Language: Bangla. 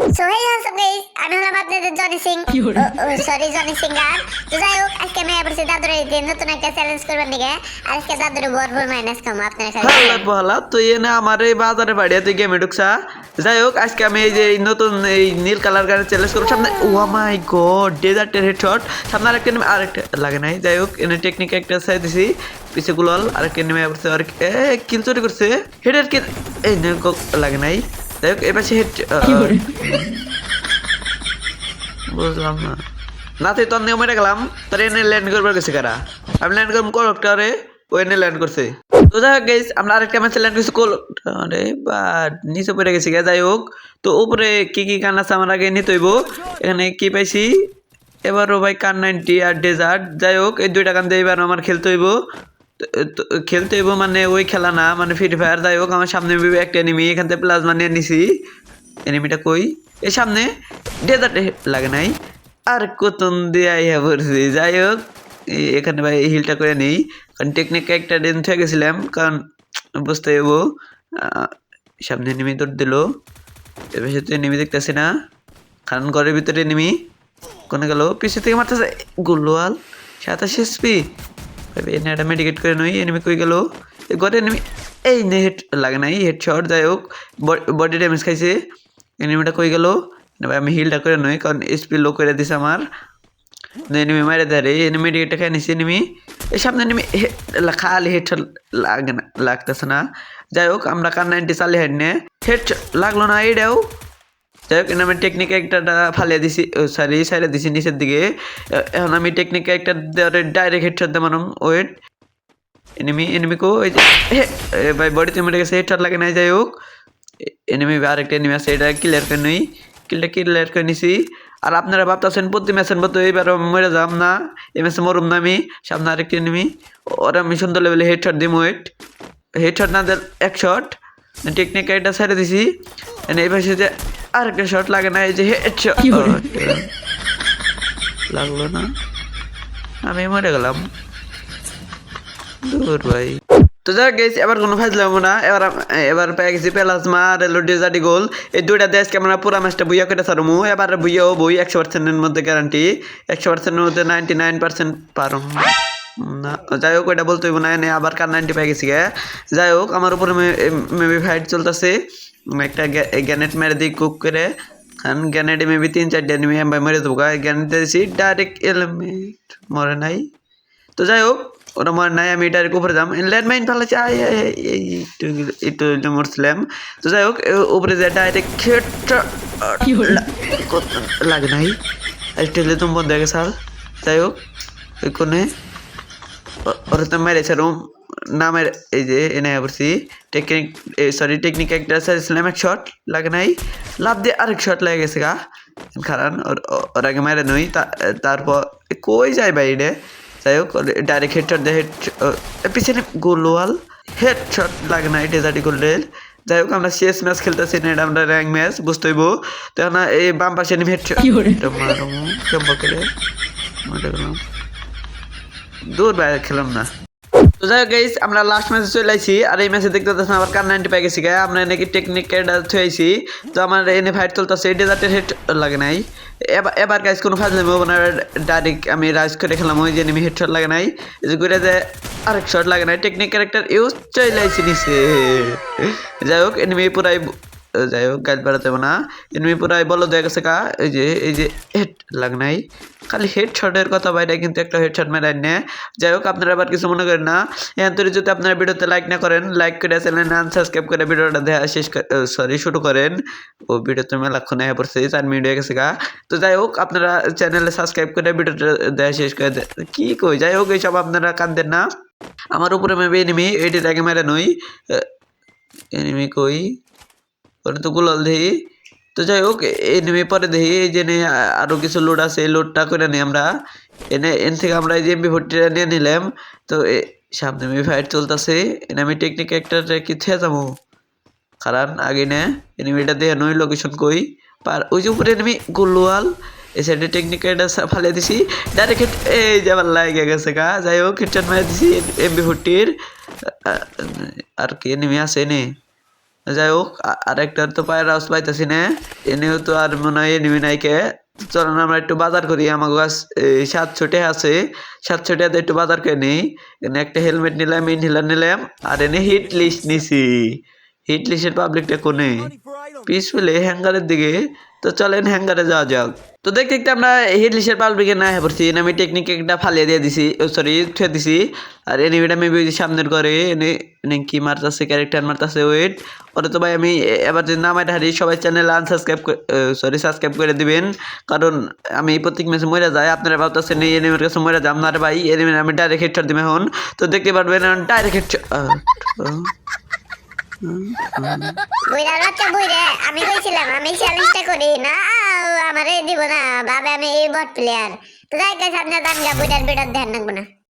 সো হেই হোয়াটসঅ্যাপ গাইস আমি হলাম আপনাদের Johnny Singh sorry Johnny singer তো যাই হোক আজকে আমি আবার দাদুরে দিয়ে নতুন একটা চ্যালেঞ্জ করবেন দিকে আজকে দাদুরে ভরপুর মাইনাস কম আপনারা খালি ভালো ভালো তুই এনে আমার এই বাজারে বাড়িয়ে তুই গেমে ঢুকছা? যাই হোক আজকে আমি এই যে নতুন এই নীল কালার গাড়ি চ্যালেঞ্জ করব। সামনে ও মাই গড ডেজার্টের হেডশট সামনে আরেকটা নেমে আরেকটা লাগে নাই। যাই হোক এনে টেকনিক একটা সাই দিছি। পিছে গুলাল আরেকটা নেমে আর এ কিল চুরি করছে। হেডের কিল এই লাগে নাই। যাই হোক এবার সে বুঝলাম না। না তুই তোর নিয়মে তোর এনে ল্যান্ড করবার গেছে কারা? আমি ল্যান্ড করব ও এনে ল্যান্ড করছে। তো যাই হোক গেছ আমরা আরেকটা ম্যাচে ল্যান্ড করছি কলেক্টরে বা নিচে পড়ে গেছি গে যাই হোক। তো উপরে কি কি গান আছে আমার আগে নিতে হইব এখানে কি পাইছি? এবারও ভাই কান নাইনটি আর ডেজার্ট যাই হোক এই দুইটা গান দিয়ে এবার আমার খেলতে হইব। খেলতে হইব মানে ওই খেলা না মানে ফ্রি ফায়ার যাই হোক আমার সামনে একটা এনিমি এখান থেকে প্লাজমা নিয়ে নিছি। এনিমিটা কই? এই সামনে ডেজার্টে লাগে নাই। আর কতন দিয়ে আইয়া পড়ছি যাই হোক এখানে ভাই হিলটা করে নেই। কারণ টেকনিক একটা দিন থেকে গেছিলাম কারণ বুঝতে আহ, সামনে নেমে দৌড় দিল। এবার তো নেমে দেখতেছি না। কারণ ঘরের ভিতরে নেমি কোনে গেল? পিছু থেকে মারতেছে গুলোয়াল সাতাশ এসপি এনে একটা মেডিকেট করে নই এনিমি কই গেল? ঘরে এনিমি এই নে হেড লাগে নাই হেড শট যাই হোক বডি ড্যামেজ খাইছে। এনিমিটা কই গেল? এবার আমি হিলটা করে নই, কারণ এসপি লো করে দিছে আমার। এনিমি মারে ধরে এনিমি মেডিকেটটা খাই নিছি এনিমি এই সামনে এনিমি খালি হেড শট লাগে না, লাগতেছে না। যাই হোক, আমরা কার নাইনটি চালি হেড নে। হেড লাগল না এইটাও যাই হোক আমি টেকনিক একটা ফালিয়ে দিছি সরি সাইডে দিছি নিচের দিকে। এখন আমি টেকনিক একটা ডাইরেক্ট হেডশট দেব ওয়েট এনিমি এনিমি কো ওই ভাই বডিতে মরে গেছে হেডশট লাগে নাই যাই হোক এনিমি আরেকটা এনিমি আছে, এটা ক্লিয়ার করে নই। কিলটা ক্লিয়ার করে নিছি। আর আপনারা ভাবতেছেন, প্রতি ম্যাচের মতো এইবার মরে যাম না। এই ম্যাচে মরুম না আমি, সামনে আরেকটা এনিমি ওরা আমি সুন্দর লেভেলে হেডশট দিম ওয়েট হেডশট না এক শট টেকনিক এটা ছেড়ে দিছি। এনে এই পাশে যে আরেকটা শট লাগে না এই যে লাগল না। আমি মরে গেলাম। দূর ভাই। তো যাক গেছি এবার কোনো ফাজলাম না। এবার এবার পেয়ে গেছি প্লাজমা আর এলো ডেজার্টি গোল। এই দুইটা দেশকে আমরা পুরা ম্যাচটা বুইয়া করে সারমু এবার বুইয়াও বই একশো পার্সেন্টের মধ্যে গ্যারান্টি একশো পার্সেন্টের মধ্যে নাইনটি নাইন পার্সেন্ট পারো না যাই হোক ওইটা বলতে হইব না আবার কার নাইনটি পেয়ে গেছি গে। যাই হোক আমার উপরে মেবি ফাইট চলতেছে। একটা গ্যানেট মেরে দিই কুক করে কারণ গ্যানেটে মেবি তিন চারটে এনিমি আমি মেরে দেবো গ্যানেট দিয়েছি ডাইরেক্ট এলিমেন্ট মরে নাই তো যাই হোক ওটা মনে নাই আমি ডাইরেক্ট উপরে যাম ল্যান্ডমাইন আয়, এই একটু মরছিলাম তো যাই হোক উপরে যে ডাইরেক্ট খেটটা লাগে নাই আর টেলে তুমি বন্ধ হয়ে গেছে যাই হোক ওই কোনে ওরা তো মেরেছে রুম নামের এই যে এনে পড়ছি। টেকনিক সরি টেকনিক একটা আছে সাইছিলাম এক শট লাগে নাই। লাভ দিয়ে আরেক শট লাগে গেছে গা। কারণ ওর- আগে মেরে নই তারপর কই যায় বাইরে যাই হোক ডাইরেক্ট হেড শট দিয়ে হেড পিছনে গোলওয়াল। হেড শট লাগে না এটা জাটি করলে। যাই হোক আমরা শেষ ম্যাচ খেলতেছি না এটা আমরা র্যাঙ্ক ম্যাচ বুঝতে হইব। তো এখন এই বাম পাশে নেমে হেড শট কেমন করে? গেলাম দূর বাইরে খেলাম না। তো যাই গাইস আমরা লাস্ট ম্যাচে চলে আইছি, আর এই ম্যাচে দেখতে পাচ্ছেন আবার কার নাইনটি পাই গেছি আমরা নাকি টেকনিক এটা থুয়েছি তো আমার এনে ফাইট চলতেছে, এই ডেজার্টের হেড লাগে নাই। এবার গাইস কোনো ফাইট নেব না ডাইরেক্ট আমি রাইজ করে খেলাম, ওই যে নেমে হেড শট লাগে নাই। যে করে যে আরেক শট লাগে নাই টেকনিক ক্যারেক্টার ইউজ চলে আইছি নিচে। যাই হোক এনিমি পুরাই যাই হোক গাইড বেড়াতে হবে না। এনিমি পুরাই বলো দেয়া গেছে কা এই যে এই যে হেড লাগ নাই। খালি হেড শটের কথা বাইরে কিন্তু একটা হেড শট মেরাই নে। যাই হোক, আপনারা আবার কিছু মনে করেন না। থেকে যদি আপনারা ভিডিওতে লাইক না করেন লাইক করে চ্যানেল না সাবস্ক্রাইব করে ভিডিওটা দেখা শেষ সরি শুরু করেন। ও, ভিডিওতে মেলাক্ষণ হয়ে পড়ছে চার মিনিট হয়ে গেছে গা। তো যাই হোক, আপনারা চ্যানেলে সাবস্ক্রাইব করে ভিডিওটা দেখা শেষ করে কি কই? যাই হোক, এইসব আপনারা কান্দেন না। আমার উপরে মেবি এনিমি এটির আগে মেরে নই। এনিমি কই? গুলাল দেহি তো যাই হোক এনিমি পরে দেখি এই যে নে আরও কিছু লোড আছে এই লোডটা করে নিই আমরা এনে এন থেকে আমরা এই যে এমবি ফোরটিটা নিয়ে নিলাম তো সামনে আমি ফাইট চলতেছে এনে আমি টেকনিক একটা কি থেকে যাব কারণ আগে নে এনিমিটা দিয়ে নই লোকেশন কই পার ওই যে উপরে এনিমি গোলওয়াল এই সাইডে টেকনিক এটা ফালিয়ে দিছি ডাইরেক্ট এই যে আমার লাগে গেছে গা যাই হোক হেডশট মেরে দিছি এমবি ফোরটির আর কি এনিমি আছে নে যাই হোক আরেকটার তো পায়ের আওয়াজ পাইতেছি না। এনেও তো আর মনে হয় এনিমি নাইকে চলুন আমরা একটু বাজার করি আমার সাতশো টাকা আছে। সাত টাকাতে একটু বাজার করে নিই। এনে একটা হেলমেট নিলাম ইনহেলার নিলাম, আর এনে হিট লিস্ট নিছি। হিট লিস্টের পাবলিকটা কোনে? পিসফুলে হ্যাঙ্গারের দিকে। তো চলেন হ্যাঙ্গারে যাওয়া যাক। তো দেখতে দেখতে আমরা হিট লিস্টের পাবলিকে না হয়ে পড়ছি আমি টেকনিক একটা ফালিয়ে দিয়ে দিছি। সরি থুয়ে দিছি। আর এনিমিটা মেবি সামনের করে এনে এনে কি মারতাছে ক্যারেক্টার মারতাছে ওয়েট ওরে তো ভাই, আমি এবার যদি নামাই হারি সবাই চ্যানেল আনসাবস্ক্রাইব সরি সাবস্ক্রাইব করে দিবেন। কারণ আমি প্রত্যেক ম্যাচে মরে যাই। আপনারা ভাবতেছেন এই এনিমির কাছে মরে যাম না রে ভাই। এনিমির আমি ডাইরেক্ট হেডশট দিম এখন। তো দেখতে পারবেন ডাইরেক্ট হেডশট বুইরা বুইরে। আমি কইছিলাম, আমি চ্যালেঞ্জটা করি। না, আমারে দিব না। বাবা আমি এই বট প্লেয়ার তো যাই কাছে আপনার দাম গা, বুইরার বিড়ার ধ্যান রাখব না।